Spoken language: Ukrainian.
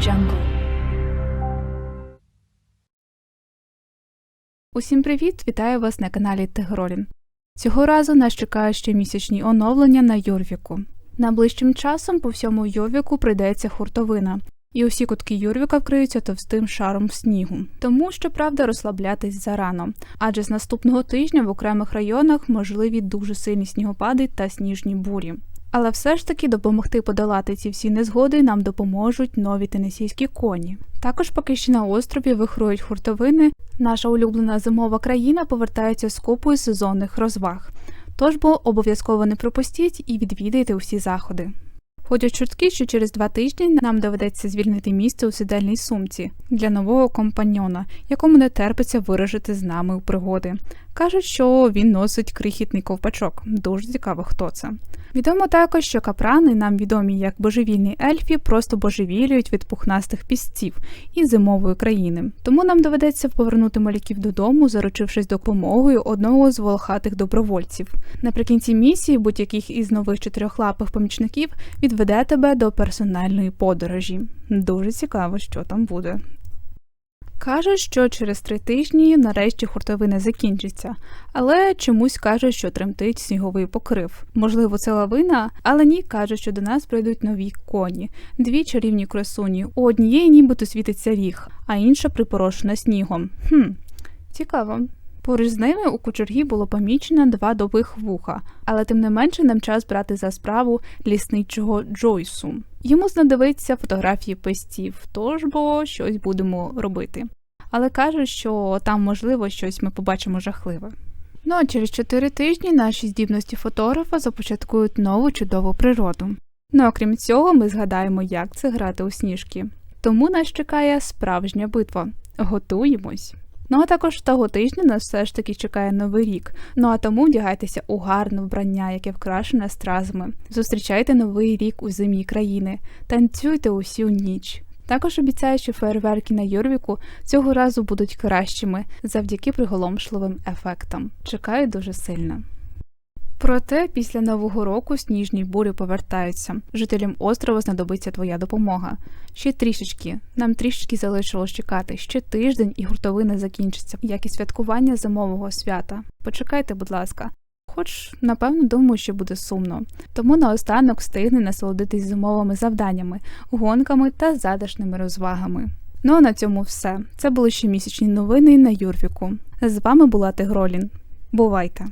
jungle. Усім привіт! Вітаю вас на каналі Тегролін. Цього разу нас чекає щомісячні оновлення на Юрвіку. Найближчим часом по всьому Йорвіку прийдеться хуртовина, і усі кутки Юрвіка вкриються товстим шаром снігу. Тому, щоправда, розслаблятись зарано, адже з наступного тижня в окремих районах можливі дуже сильні снігопади та сніжні бурі. Але все ж таки допомогти подолати ці всі незгоди нам допоможуть нові тенесійські коні. Також, поки ще на острові вихрують хуртовини, наша улюблена зимова країна повертається з купою сезонних розваг. Тож бо обов'язково не пропустіть і відвідайте усі заходи. Ходять чутки, що через два тижні нам доведеться звільнити місце у сідельній сумці для нового компаньйона, якому не терпиться виражити з нами у пригоди. Кажуть, що він носить крихітний ковпачок. Дуже цікаво, хто це. Відомо також, що капрани, нам відомі як божевільні ельфі, просто божевілюють від пухнастих пісців і зимової країни. Тому нам доведеться повернути малюків додому, заручившись допомогою одного з волохатих добровольців. Наприкінці місії будь-яких із нових чотирьохлапих помічників відведе тебе до персональної подорожі. Дуже цікаво, що там буде. Кажуть, що через три тижні нарешті хуртовина закінчиться, але чомусь кажуть, що тремтить сніговий покрив. Можливо, це лавина, але ні, кажуть, що до нас прийдуть нові коні, дві чарівні красуні. У однієї нібито світиться ріг, а інша припорошена снігом. Хм, цікаво. Поруч з ними у кучергі було помічено два довгих вуха, але тим не менше нам час брати за справу лісничого Джойсу. Йому знадобиться фотографії пестів, тож бо щось будемо робити. Але кажуть, що там можливо щось ми побачимо жахливе. Ну а через 4 тижні наші здібності фотографа започаткують нову чудову природу. Ну окрім цього, ми згадаємо, як це грати у сніжки. Тому нас чекає справжня битва. Готуємось! Ну а також того тижня нас все ж таки чекає новий рік. Ну а тому вдягайтеся у гарне вбрання, яке вкрашене стразами. Зустрічайте новий рік у зимі країни, танцюйте усю ніч. Також обіцяю, що фейерверки на Юрвіку цього разу будуть кращими завдяки приголомшливим ефектам. Чекаю дуже сильно. Проте після нового року сніжні бурі повертаються. Жителям острова знадобиться твоя допомога. Ще трішечки. Нам трішечки залишилось чекати. Ще тиждень і гуртовина закінчиться, як і святкування зимового свята. Почекайте, будь ласка. Хоч, напевно, думаю, що буде сумно. Тому наостанок встигне насолодитись зимовими завданнями, гонками та задашними розвагами. Ну а на цьому все. Це були ще місячні новини на Юрвіку. З вами була Тигролін. Бувайте!